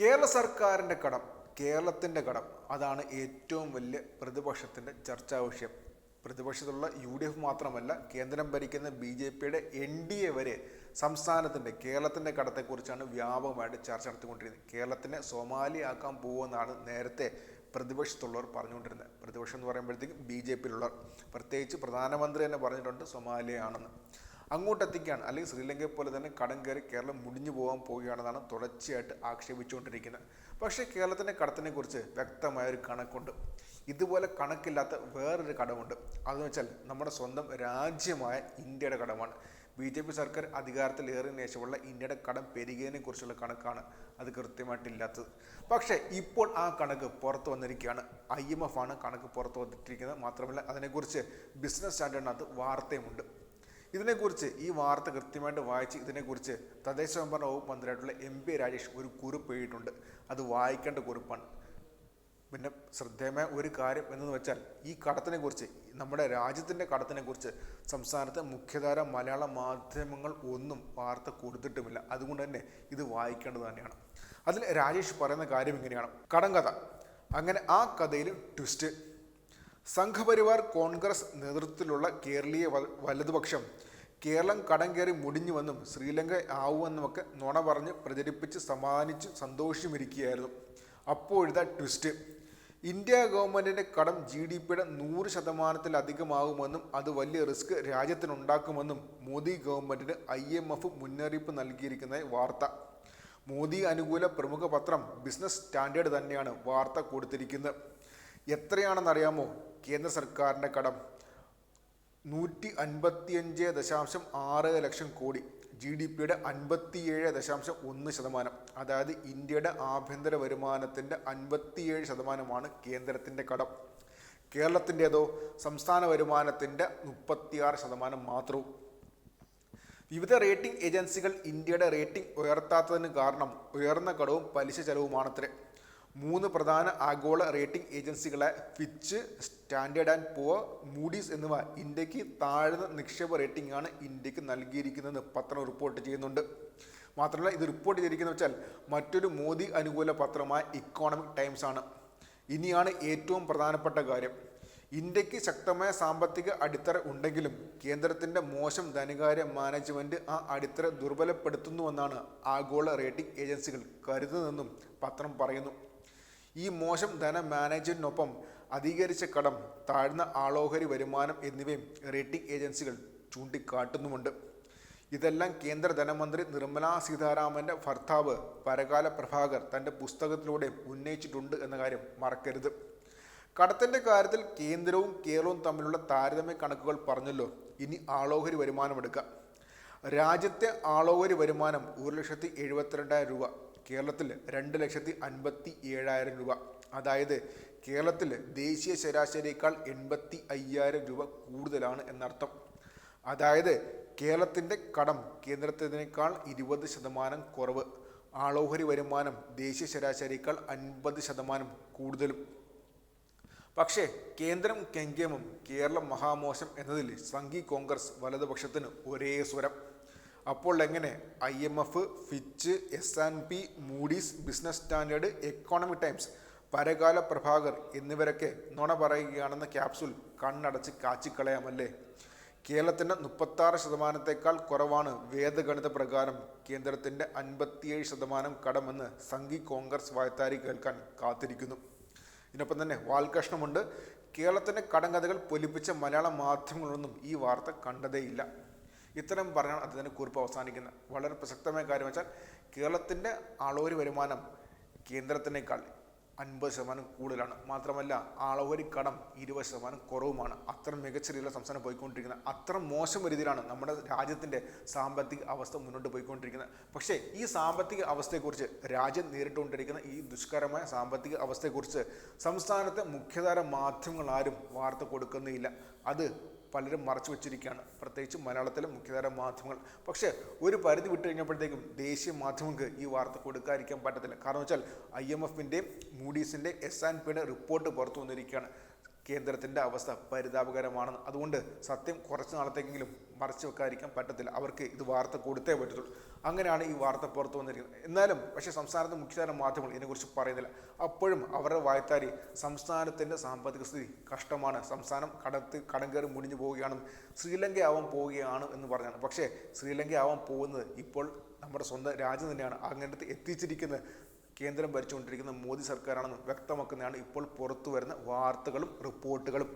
കേരള സർക്കാരിന്റെ കടം കേരളത്തിന്റെ കടം അതാണ് ഏറ്റവും വലിയ പ്രതിപക്ഷത്തിന്റെ ചർച്ചാ വിഷയം. പ്രതിപക്ഷത്തുള്ള യു ഡി എഫ് മാത്രമല്ല കേന്ദ്രം ഭരിക്കുന്ന ബി ജെ പിയുടെ എൻ ഡി എ വരെ സംസ്ഥാനത്തിന്റെ കേരളത്തിന്റെ കടത്തെക്കുറിച്ചാണ് വ്യാപകമായിട്ട് ചർച്ച നടത്തിക്കൊണ്ടിരുന്നത്. കേരളത്തിനെ സോമാലിയാക്കാൻ പോകുമെന്നാണ് നേരത്തെ പ്രതിപക്ഷത്തുള്ളവർ പറഞ്ഞുകൊണ്ടിരുന്നത്. പ്രതിപക്ഷം എന്ന് പറയുമ്പോഴത്തേക്കും ബി ജെ പിയിലുള്ളവർ. പ്രത്യേകിച്ച് പ്രധാനമന്ത്രി തന്നെ പറഞ്ഞിട്ടുണ്ട് സൊമാലിയാണെന്ന് അങ്ങോട്ടെത്തിക്കുകയാണ് അല്ലെങ്കിൽ ശ്രീലങ്കയെ പോലെ തന്നെ കടം കയറി കേരളം മുടിഞ്ഞു പോകാൻ പോവുകയാണെന്നാണ് തുടർച്ചയായിട്ട് ആക്ഷേപിച്ചുകൊണ്ടിരിക്കുന്നത്. പക്ഷേ കേരളത്തിന്റെ കടത്തിനെക്കുറിച്ച് വ്യക്തമായ ഒരു കണക്കുണ്ട്. ഇതുപോലെ കണക്കില്ലാത്ത വേറൊരു കടമുണ്ട്. അതെന്ന് വെച്ചാൽ നമ്മുടെ സ്വന്തം രാജ്യമായ ഇന്ത്യയുടെ കടമാണ്. ബി ജെ പി സർക്കാർ അധികാരത്തിൽ ഏറിയതിനു ശേഷമുള്ള ഇന്ത്യയുടെ കടം പെരുകിയതിനെ കുറിച്ചുള്ള കണക്കാണ് അത് കൃത്യമായിട്ടില്ലാത്തത് പക്ഷേ ഇപ്പോൾ ആ കണക്ക് പുറത്തു വന്നിരിക്കുകയാണ്. ഐ എം എഫ് ആണ് കണക്ക് പുറത്തു വന്നിട്ടിരിക്കുന്നത്. മാത്രമല്ല അതിനെക്കുറിച്ച് ബിസിനസ് സ്റ്റാൻഡേർഡിനകത്ത് വാർത്തയുമുണ്ട്. ഇതിനെക്കുറിച്ച് ഈ വാർത്ത കൃത്യമായിട്ട് വായിച്ച് ഇതിനെക്കുറിച്ച് തദ്ദേശ സ്വയംഭരണ വകുപ്പ് മന്ത്രിയായിട്ടുള്ള എം പി രാജേഷ് ഒരു കുറിപ്പ് എഴുതിയിട്ടുണ്ട്. അത് വായിക്കേണ്ട കുറിപ്പാണ്. പിന്നെ ശ്രദ്ധേയമായ ഒരു കാര്യം എന്നു വെച്ചാൽ ഈ കടത്തിനെക്കുറിച്ച് നമ്മുടെ രാജ്യത്തിന്റെ കടത്തിനെക്കുറിച്ച് സംസ്ഥാനത്തെ മുഖ്യധാര മലയാള മാധ്യമങ്ങൾ ഒന്നും വാർത്ത കൊടുത്തിട്ടുമില്ല. അതുകൊണ്ട് തന്നെ ഇത് വായിക്കേണ്ടത് തന്നെയാണ്. അതിൽ രാജേഷ് പറയുന്ന കാര്യം ഇങ്ങനെയാണ്. കടം കഥ. അങ്ങനെ ആ കഥയിൽ ട്വിസ്റ്റ് സംഘപരിവാർ കോൺഗ്രസ് നേതൃത്വത്തിലുള്ള കേരളീയ വലതുപക്ഷം കേരളം കടം കയറി മുടിഞ്ഞുവെന്നും ശ്രീലങ്ക ആവുമെന്നുമൊക്കെ നുണ പറഞ്ഞ് പ്രചരിപ്പിച്ച് സമാധാനിച്ച് സന്തോഷമിരിക്കുകയായിരുന്നു. അപ്പോഴത്തെ ട്വിസ്റ്റ്. ഇന്ത്യ ഗവൺമെന്റിന്റെ കടം ജി ഡി പിയുടെ നൂറ് ശതമാനത്തിലധികമാകുമെന്നും അത് വലിയ റിസ്ക് രാജ്യത്തിനുണ്ടാക്കുമെന്നും മോദി ഗവൺമെന്റിന് ഐ എം എഫ് മുന്നറിയിപ്പ് നൽകിയിരിക്കുന്ന വാർത്ത. മോദി അനുകൂല പ്രമുഖ പത്രം ബിസിനസ് സ്റ്റാൻഡേർഡ് തന്നെയാണ് വാർത്ത കൊടുത്തിരിക്കുന്നത്. എത്രയാണെന്നറിയാമോ? കേന്ദ്ര സർക്കാരിന്റെ കടം നൂറ്റി അൻപത്തിയഞ്ച് ദശാംശം ആറ് ലക്ഷം കോടി. ജി ഡി പിയുടെ അൻപത്തിയേഴ് ദശാംശം ഒന്ന് ശതമാനം. അതായത് ഇന്ത്യയുടെ ആഭ്യന്തര വരുമാനത്തിന്റെ അൻപത്തിയേഴ് ശതമാനമാണ് കേന്ദ്രത്തിന്റെ കടം. കേരളത്തിന്റേതോ സംസ്ഥാന വരുമാനത്തിന്റെ മുപ്പത്തിയാറ് ശതമാനം മാത്രവും. വിവിധ റേറ്റിംഗ് ഏജൻസികൾ ഇന്ത്യയുടെ റേറ്റിംഗ് ഉയർത്താത്തതിന് കാരണം ഉയർന്ന കടവും പലിശ ചെലവുമാണത്രേ. മൂന്ന് പ്രധാന ആഗോള റേറ്റിംഗ് ഏജൻസികളെ Fitch Standard and Poor Moody's എന്നിവ ഇന്ത്യയ്ക്ക് താഴ്ന്ന നിക്ഷേപ റേറ്റിംഗ് ആണ് ഇന്ത്യയ്ക്ക് നൽകിയിരിക്കുന്നതെന്ന് പത്രം റിപ്പോർട്ട് ചെയ്യുന്നുണ്ട്. മാത്രമല്ല ഇത് റിപ്പോർട്ട് ചെയ്തിരിക്കുന്നത് വെച്ചാൽ മറ്റൊരു മോദി അനുകൂല പത്രമായ ഇക്കോണമിക് ടൈംസ് ആണ്. ഇനിയാണ് ഏറ്റവും പ്രധാനപ്പെട്ട കാര്യം. ഇന്ത്യയ്ക്ക് ശക്തമായ സാമ്പത്തിക അടിത്തറ ഉണ്ടെങ്കിലും കേന്ദ്രത്തിന്റെ മോശം ധനകാര്യ മാനേജ്മെന്റ് ആ അടിത്തറ ദുർബലപ്പെടുത്തുന്നുവെന്നാണ് ആഗോള റേറ്റിംഗ് ഏജൻസികൾ കരുതുന്നതെന്നും പത്രം പറയുന്നു. ഈ മോശം ധന മാനേജറിനൊപ്പം അധികരിച്ച കടം താഴ്ന്ന ആളോഹരി വരുമാനം എന്നിവയും റേറ്റിംഗ് ഏജൻസികൾ ചൂണ്ടിക്കാട്ടുന്നുമുണ്ട്. ഇതെല്ലാം കേന്ദ്ര ധനമന്ത്രി നിർമ്മലാ സീതാരാമന്റെ ഭർത്താവ് പരകാല പ്രഭാകർ തന്റെ പുസ്തകത്തിലൂടെ ഉന്നയിച്ചിട്ടുണ്ട് എന്ന കാര്യം മറക്കരുത്. കടത്തിന്റെ കാര്യത്തിൽ കേന്ദ്രവും കേരളവും തമ്മിലുള്ള താരതമ്യ കണക്കുകൾ പറഞ്ഞല്ലോ. ഇനി ആളോഹരി വരുമാനമെടുക്കാം രാജ്യത്തെ ആളോഹരി വരുമാനം ഒരു ലക്ഷത്തി എഴുപത്തിരണ്ടായിരം രൂപ. കേരളത്തിൽ രണ്ട് ലക്ഷത്തി അൻപത്തി ഏഴായിരം രൂപ. അതായത് കേരളത്തിൽ ദേശീയ ശരാശരിയേക്കാൾ എൺപത്തി അയ്യായിരം രൂപ കൂടുതലാണ് എന്നർത്ഥം. അതായത് കേരളത്തിന്റെ കടം കേന്ദ്രത്തിനേക്കാൾ ഇരുപത് ശതമാനം കുറവ്. ആളോഹരി വരുമാനം ദേശീയ ശരാശരിയേക്കാൾ അൻപത് ശതമാനം കൂടുതലും. പക്ഷേ കേന്ദ്രം കെങ്കേമം കേരളം മഹാമോശം എന്നതിൽ സംഘി കോൺഗ്രസ് വലതുപക്ഷത്തിന് ഒരേ സ്വരം. അപ്പോൾ എങ്ങനെ? I M F Fitch S and P Moody's Business Standard Economic Times Parakala Prabhakar എന്നിവരൊക്കെ നുണ പറയുകയാണെന്ന ക്യാപ്സുൽ കണ്ണടച്ച് കാച്ചിക്കളയാമല്ലേ? കേരളത്തിന്റെ മുപ്പത്താറ് ശതമാനത്തേക്കാൾ കുറവാണ് വേദഗണിത പ്രകാരം. കേന്ദ്രത്തിന്റെ അൻപത്തിയേഴ് ശതമാനം കടമെന്ന് സംഘി കോൺഗ്രസ് വായത്താരി കേൾക്കാൻ കാത്തിരിക്കുന്നു. ഇതിനൊപ്പം തന്നെ വാൽകഷ്ണമുണ്ട് കേരളത്തിന്റെ കടങ്കഥകൾ പൊലിപ്പിച്ച മലയാള മാധ്യമങ്ങളൊന്നും ഈ വാർത്ത കണ്ടതേയില്ല. ഇത്തരം പറഞ്ഞാണ് അദ്ദേഹത്തിന്റെ കുറിപ്പ് അവസാനിക്കുന്നത് വളരെ പ്രസക്തമായ കാര്യം വെച്ചാൽ കേരളത്തിന്റെ ആളോരി വരുമാനം കേന്ദ്രത്തിനേക്കാൾ അൻപത് ശതമാനം കൂടുതലാണ്. മാത്രമല്ല ആളോരി കടം ഇരുപത് ശതമാനം കുറവുമാണ്. അത്ര മികച്ച രീതിയിലുള്ള സംസ്ഥാനം പോയിക്കൊണ്ടിരിക്കുന്നത്. അത്ര മോശം രീതിയിലാണ് നമ്മുടെ രാജ്യത്തിന്റെ സാമ്പത്തിക അവസ്ഥ മുന്നോട്ട് പോയിക്കൊണ്ടിരിക്കുന്നത്. പക്ഷേ ഈ സാമ്പത്തിക അവസ്ഥയെക്കുറിച്ച് രാജ്യം നേരിട്ടുകൊണ്ടിരിക്കുന്ന ഈ ദുഷ്കരമായ സാമ്പത്തിക അവസ്ഥയെക്കുറിച്ച് സംസ്ഥാനത്തെ മുഖ്യധാര മാധ്യമങ്ങൾ ആരും വാർത്ത കൊടുക്കുന്നില്ല. അത് പലരും മറച്ചു വെച്ചിരിക്കുകയാണ്. പ്രത്യേകിച്ച് മലയാളത്തിലെ മുഖ്യധാര മാധ്യമങ്ങൾ. പക്ഷേ ഒരു പരിധി വിട്ടു കഴിഞ്ഞപ്പോഴത്തേക്കും ദേശീയ മാധ്യമങ്ങൾക്ക് ഈ വാർത്ത കൊടുക്കാതിരിക്കാൻ പറ്റത്തില്ല. കാരണം വെച്ചാൽ ഐ എം എഫിന്റെയും മൂഡീസിന്റെ എസ് ആൻഡ് പിയുടെ റിപ്പോർട്ട് പുറത്തു വന്നിരിക്കുകയാണ്. കേന്ദ്രത്തിന്റെ അവസ്ഥ പരിതാപകരമാണെന്ന്. അതുകൊണ്ട് സത്യം കുറച്ച് നാളത്തേക്കെങ്കിലും മറച്ചു വെക്കാതിരിക്കാൻ പറ്റത്തില്ല. അവർക്ക് ഇത് വാർത്ത കൊടുത്തേ പറ്റത്തുള്ളൂ. അങ്ങനെയാണ് ഈ വാർത്ത പുറത്തു വന്നിരിക്കുന്നത്. എന്നാലും പക്ഷേ സംസ്ഥാനത്ത് മുഖ്യധാര മാധ്യമങ്ങൾ ഇതിനെക്കുറിച്ച് പറയുന്നില്ല. അപ്പോഴും അവരുടെ വായത്താരി സംസ്ഥാനത്തിന്റെ സാമ്പത്തിക സ്ഥിതി കഷ്ടമാണ്. സംസ്ഥാനം കടത്ത് കടം കയറി മുടിഞ്ഞു പോവുകയാണ്. ശ്രീലങ്ക ആവാൻ പോവുകയാണ് എന്ന് പറഞ്ഞാണ്. പക്ഷേ ശ്രീലങ്ക ആവാൻ പോകുന്നത് ഇപ്പോൾ നമ്മുടെ സ്വന്തം രാജ്യം തന്നെയാണ്. അങ്ങനത്തെ എത്തിച്ചിരിക്കുന്നത് കേന്ദ്രം ഭരിച്ചുകൊണ്ടിരിക്കുന്ന മോദി സർക്കാരാണെന്ന് വ്യക്തമാക്കുന്നതാണ് ഇപ്പോൾ പുറത്തു വരുന്ന വാർത്തകളും റിപ്പോർട്ടുകളും.